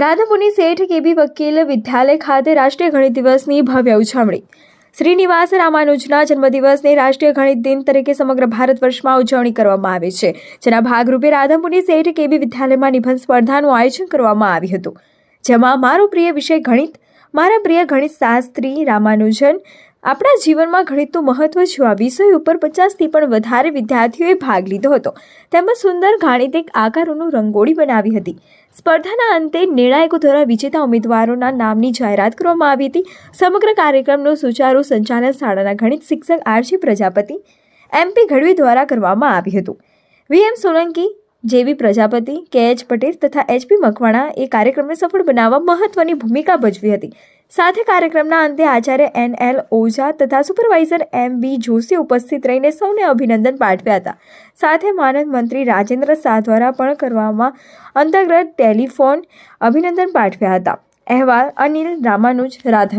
રાધાપુરની શેઠ કેબી વકીલ વિદ્યાલય ખાતે રાષ્ટ્રીય ગણિત દિવસની ભવ્ય ઉજવણી. શ્રીનિવાસ રામાનુજના જન્મદિવસને રાષ્ટ્રીય ગણિત દિન તરીકે સમગ્ર ભારત વર્ષમાં ઉજવણી કરવામાં આવે છે. જેના ભાગરૂપે રાધામુનિ શેઠ કેબી વિદ્યાલયમાં નિબંધ સ્પર્ધાનું આયોજન કરવામાં આવ્યું હતું. જેમાં, મારો પ્રિય વિષય ગણિત, મારા પ્રિય ગણિત શાસ્ત્રી રામાનુજન આપણા જીવનમાં ગણિતનું મહત્વ આ વિષય ઉપર પચાસથી પણ વધારે વિદ્યાર્થીઓએ ભાગ લીધો હતો. તેમજ સુંદર ગાણિતિક આકારોનું રંગોળી બનાવી હતી. સ્પર્ધાના અંતે નિર્ણાયકો દ્વારા વિજેતા ઉમેદવારોના નામની જાહેરાત કરવામાં આવી હતી. સમગ્ર કાર્યક્રમનું સુચારુ સંચાલન શાળાના ગણિત શિક્ષક આરજી પ્રજાપતિ એમપી ગઢવી દ્વારા કરવામાં આવ્યું હતું. વીએમ સોલંકી જેવી પ્રજાપતિ, કે એચ પટેલ તથા એચપી મકવાણા એ કાર્યક્રમને સફળ બનાવવા મહત્વની ભૂમિકા ભજવી હતી. સાથે કાર્યક્રમના અંતે આચાર્ય એન એલ ઓઝા તથા સુપરવાઇઝર એમ બી જોશી ઉપસ્થિત રહીને સૌને અભિનંદન પાઠવ્યા હતા. સાથે માનદ મંત્રી રાજેન્દ્ર શાહ દ્વારા પણ કરવામાં અંતર્ગત ટેલિફોન અભિનંદન પાઠવ્યા હતા. અહેવાલ અનિલ રામાનુજ રાધન